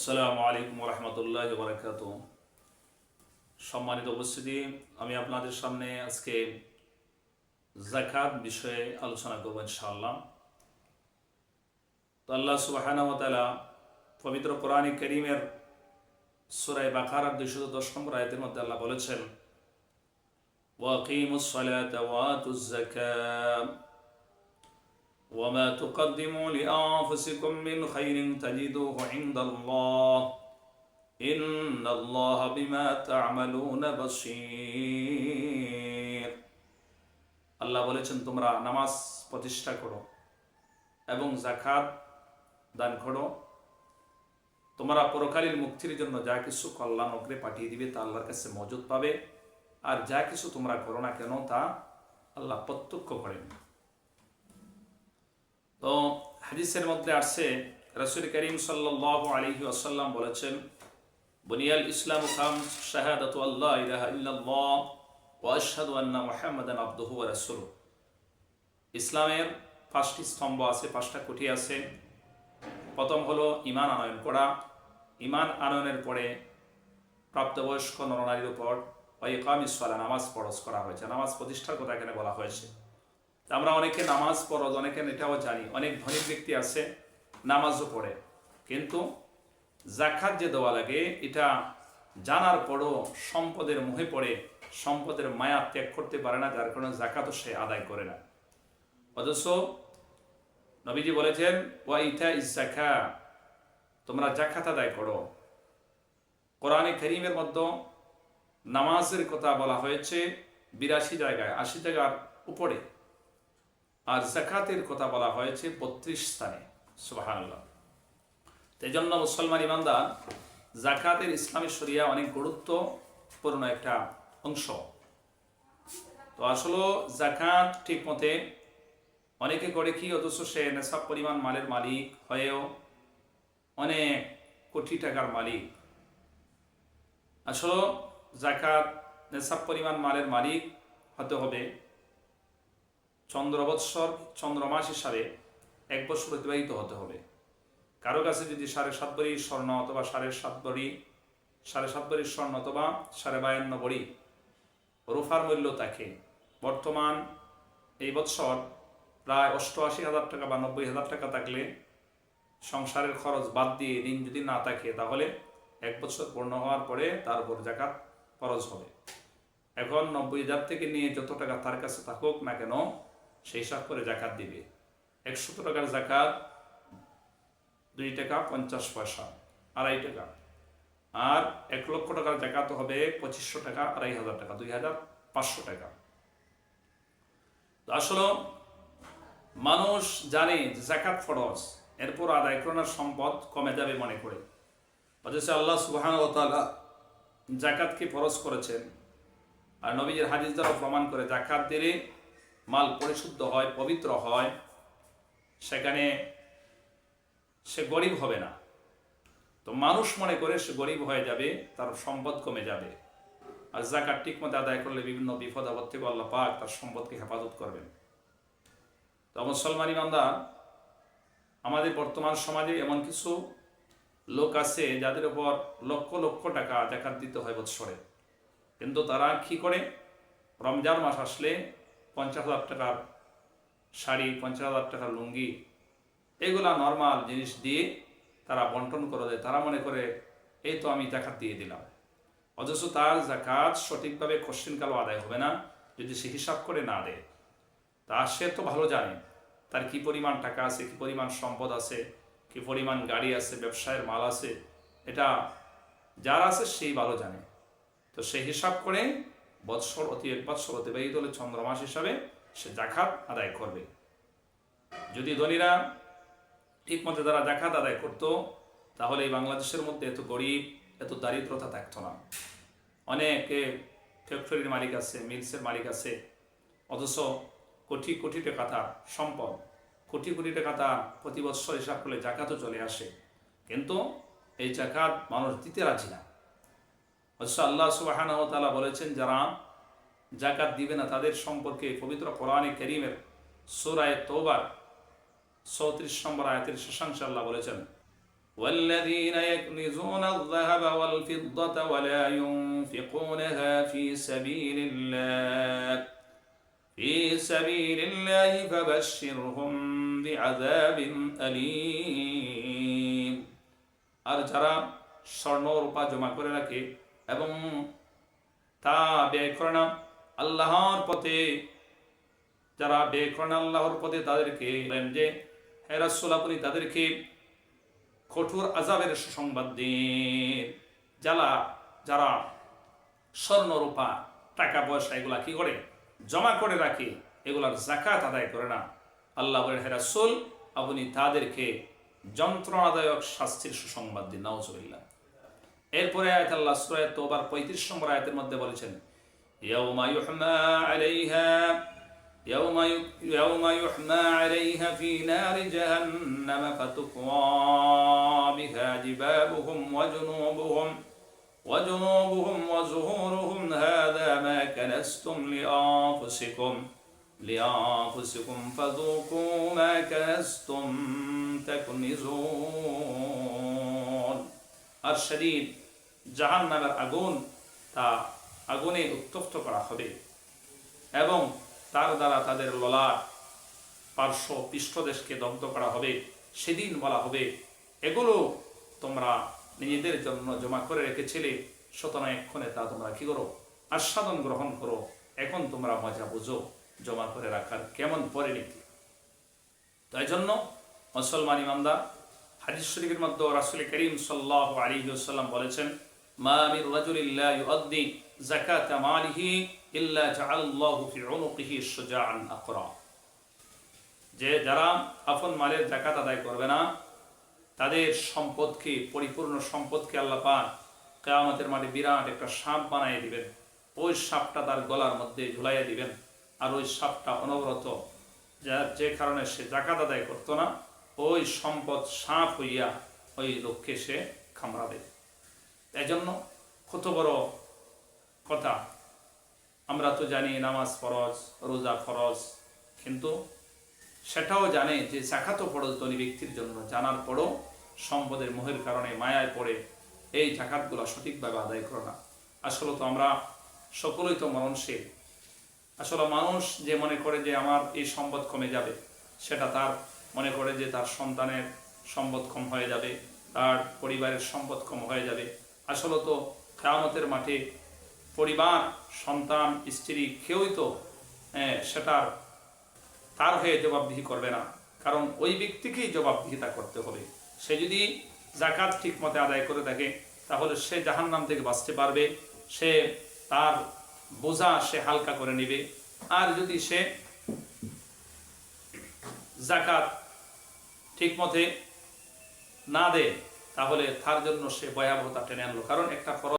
আসসালামু আলাইকুম রহমতুল্লাহ বরকাত সম্মানিত উপস্থিতি, আমি আপনাদের সামনে আজকে জাকাত বিষয়ে আলোচনা করব ইনশাআল্লাহ। তো আল্লাহ সুবাহানতালা পবিত্র কোরআনী করিমের সুরাই বাকারার দুইশত দশ নম্বর আয়তের মধ্যে আল্লাহ বলেছেন ওয়াকিমুস সালাত ওয়াতুজ যাকাত। وما تقدموا لأنفسكم من خير تجدوه عند الله إن الله بما تعملون بصير আল্লাহ বলেছেন তোমরা নামাজ প্রতিষ্ঠা করো এবং জাকাত দান করো তোমরা পরকালীর মুক্তির জন্য যা কিছু কল্যাণ অগ্রে পাঠিয়ে দিবে তা আল্লাহর কাছে মজুদ পাবে আর যা কিছু তোমরা করো না কেন তা আল্লাহ প্রত্যক্ষ করেন তো হাদিসের মধ্যে আসছে রসুল করিম সাল্লাহ আলহি আসাল্লাম বলেছেন, বুনিয়াল ইসলাম খাম শাহাদাত আল্লাহ ইলাহা ইল্লাল্লাহ আন্না ইসলামের পাঁচটি স্তম্ভ আছে, পাঁচটা কুঠি আছে। প্রথম হলো ইমান আনয়ন করা। ইমান আনয়নের পরে প্রাপ্তবয়স্ক নরনারীর উপর ওয়াইকাম ইসওয়ালা নামাজ ফরজ করা হয়েছে। নামাজ প্রতিষ্ঠার কথা এখানে বলা হয়েছে। আমরা অনেকে নামাজ পড়জ অনেকে এটাও জানি। অনেক ধনী ব্যক্তি আছে, নামাজও পড়ে। কিন্তু জাকাত যে দেওয়া লাগে, এটা জানার পরও সম্পদের মুহে পড়ে, সম্পদের মায়া ত্যাগ করতে পারে না, যার কারণে জাকাতও সে আদায় করে না। অথচ নবীজি বলেছেন, ওয়া ইথা ইজাকা তোমরা জাকাত আদায় করো। কোরআনে করিমের মধ্যে নামাজের কথা বলা হয়েছে, বিরাশি জায়গায়, আশি জায়গার উপরে। আর জাকাতের কথা বলা হয়েছে বত্রিশ স্থানে সুবাহান্লাহ এই জন্য মুসলমান ইমানদার, জাকাতের ইসলামী শরিয়া অনেক গুরুত্বপূর্ণ একটা অংশ। তো আসলে জাকাত ঠিক মতে অনেকে করে কি, অথচ সে নেশাব পরিমাণ মালের মালিক হয়েও অনেক কোটি টাকার মালিক। আসলে জাকাত, নেশাব পরিমাণ মালের মালিক হতে হবে। চন্দ্রবৎসর চন্দ্রমাস হিসাবে এক বছর অতিবাহিত হতে হবে। কারও কাছে যদি সাড়ে সাত বড়ি স্বর্ণ অথবা সাড়ে সাত বড়ি, সাড়ে সাত বড়ির স্বর্ণ অথবা সাড়ে বায়ান্ন বড়ি রুফার মূল্য থাকে। বর্তমান এই বৎসর প্রায় অষ্টআশি হাজার টাকা বা নব্বই হাজার টাকা থাকলে সংসারের খরচ বাদ দিয়ে ঋণ যদি না থাকে, তাহলে এক বছর পূর্ণ হওয়ার পরে তার উপর জাকাত খরচ হবে। এখন নব্বই হাজার থেকে নিয়ে যত টাকা তার কাছে থাকুক না কেন সেই হিসাব করে জাকাত দিবে। একশত টাকার জাকাত? দুই টাকা পঞ্চাশ পয়সা, আড়াই টাকা। আর এক লক্ষ টাকার জাকাত হবে পঁচিশশো টাকা, আড়াই হাজার টাকা, দুই হাজার পাঁচশো টাকা। আসলে মানুষ জানে যে জাকাত ফরজ, এরপর আদায় করার সম্পদ কমে যাবে মনে করে। অথচ আল্লাহ সুবাহান ও তাআলা জাকাতকে ফরজ করেছেন? আর নবীজের হাদিস দ্বারা প্রমাণ করে জাকাত দিলে মাল পরিশুদ্ধ হয়, পবিত্র হয়, সেখানে সে গরিব হবে না। তো মানুষ মনে করে সে গরিব হয়ে যাবে, তার সম্পদ কমে যাবে। আর জাকাত ঠিক মতো আদায় করলে বিভিন্ন বিপদ আপদ থেকে আল্লাহ পাক তার সম্পদকে হেফাজত করবেন। তো মুসলমান ইমানদার, আমাদের বর্তমান সমাজে এমন কিছু লোক আছে যাদের উপর লক্ষ লক্ষ টাকা জাকাত দিতে হয় বৎসরে। কিন্তু তারা কি করে? রমজান মাস আসলে পঞ্চাশ হাজার টাকার শাড়ি, পঞ্চাশ হাজার টাকার লুঙ্গি, এগুলা নর্মাল জিনিস দিয়ে তারা বন্টন করে দেয়। তারা মনে করে, এই তো আমি জাকাত দিয়ে দিলাম। অথচ তার জাকাত সঠিকভাবে কোশ্চিনকালও আদায় হবে না, যদি সে হিসাব করে না দেয়। তা সে তো ভালো জানে, তার কি পরিমাণ টাকা আছে, কি পরিমাণ সম্পদ আছে, কি পরিমাণ গাড়ি আছে, ব্যবসায়ের মাল আছে, এটা যার আছে সেই ভালো জানে। তো সেই হিসাব করে বৎসর অতি এক বৎসর অতিবাহিত হলে চন্দ্রমাস হিসাবে সে জাকাত আদায় করবে। যদি ধনীরা ঠিক মতো তারা জাকাত আদায় করতো, তাহলে এই বাংলাদেশের মধ্যে এত গরিব, এত দারিদ্রতা থাকতো না। অনেকে ফ্যাক্টরির মালিক আছে, মিলসের মালিক আছে, অথচ কোটি কোটি টাকা তার সম্পদ। কোটি কোটি টাকা তার প্রতি বৎসর হিসাব করলে জাকাতও চলে আসে। কিন্তু এই জাকাত মানুষ দিতে রাজি না। অথচ আল্লাহ সুবাহান তালা বলেছেন যারা জাকাত দিবে না তাদের সম্পর্কে পবিত্র কোরআনে করিমের সুরায় তোবার চৌত্রিশ নম্বর আয়াতের শেষাংশে আল্লাহ বলেছেন والذين يكنزون الذهب والفضة ولا ينفقونها في سبيل الله في سبيل الله فبشرهم بعذاب أليم আর যারা স্বর্ণ রূপা জমা করে রাখে এবং তা ব্যয় করে না। আল্লাহর পথে, যারা ব্যয় করে না আল্লাহর পথে তাদেরকে বলেন যে, হে রাসূল, আপনি তাদেরকে কঠোর আজাবের সুসংবাদ দিন। যারা যারা স্বর্ণ রূপা টাকা পয়সা এগুলা কি করে? জমা করে রাখে, এগুলার জাকাত আদায় করে না। আল্লাহ বলেন, হে রাসূল, আপনি তাদেরকে যন্ত্রণাদায়ক শাস্তির সুসংবাদ দিন। নাউজুবিল্লাহ। এরপরে আয়াত আল্লাহ সূরা তোবার 35 নম্বর আয়াতের মধ্যে বলেছেন ইয়াউমা ইউহমা আলাইহা يوم يوم يحمى عليها في نار جهنم فتقوى بها جبابهم وجنوبهم وجنوبهم وزهورهم هذا ما كنستم لأنفسكم لأنفسكم فذوقوا ما كنستم تكنزون আর শরীর জাহান্নামের আগুন তা আগুনে উত্তপ্ত করা হবে। এবং তার দ্বারা তাদের ললাট, পার্শ্ব পৃষ্ঠদেশকে দগ্ধ করা হবে, সেদিন বলা হবে, এগুলো তোমরা নিজেদের জন্য জমা করে রেখেছিলে, সুতরাং এক্ষণে তা তোমরা কি করো? আস্বাদন গ্রহণ করো। এখন তোমরা মজা বুঝো, জমা করে রাখার কেমন পরিণতি? তাই জন্য মুসলমান ইমানদার হাদিস শরীফের মধ্যে রাসূল করিম সাল্লাল্লাহু আলাইহি ওয়াসাল্লাম বলেছেন ইউআদ্দি যাকাতা মালিহি ইল্লা জাআলাল্লাহু ফি উনুকিহি আকরা. যে যারা আপন মালের জাকাত আদায় করবে না, তাদের সম্পদকে, পরিপূর্ণ সম্পদকে আল্লাহ পাক কেয়ামতের মাঠে বিরাট একটা সাপ বানিয়ে দিবেন। ওই সাপটা তার গলার মধ্যে ঝুলাইয়া দিবেন। আর ওই সাপটা অনবরত যার যে কারণে সে জাকাত আদায় করতো না ওই সম্পদ সাপ হইয়া ওই লোককে সে খামড়াবে এই জন্য কত বড় কথা। আমরা তো জানি নামাজ ফরজ, রোজা ফরজ, কিন্তু সেটাও জানে যে জাকাতও ফরজ ধনী ব্যক্তির জন্য। জানার পরও সম্পদের মোহের কারণে মায়ায় পড়ে এই জাকাতগুলো সঠিকভাবে আদায় করে না। আসলে তো আমরা সকলেই তো মরণশীল। আসলে মানুষ যে মনে করে যে আমার এই সম্পদ কমে যাবে, সেটা তার মনে করে যে তার সন্তানের সম্পদ কম হয়ে যাবে, তার পরিবারের সম্পদ কম হয়ে যাবে। আসলে তো খেয়ামতের মাঠে পরিবার, সন্তান, স্ত্রী কেউই তো সেটার তার হয়ে জবাবদিহি করবে না। কারণ ওই ব্যক্তিকেই জবাবদিহিতা করতে হবে। সে যদি জাকাত ঠিক মতে আদায় করে থাকে, তাহলে সে জাহান্নাম থেকে বাঁচতে পারবে, সে তার বোঝা সে হালকা করে নেবে। আর যদি সে জাকাত ঠিক মতে না দেয়, তাহলে তার জন্য সে ভয়াবহতা টেনে আনলো। কারণ একটা ফরজ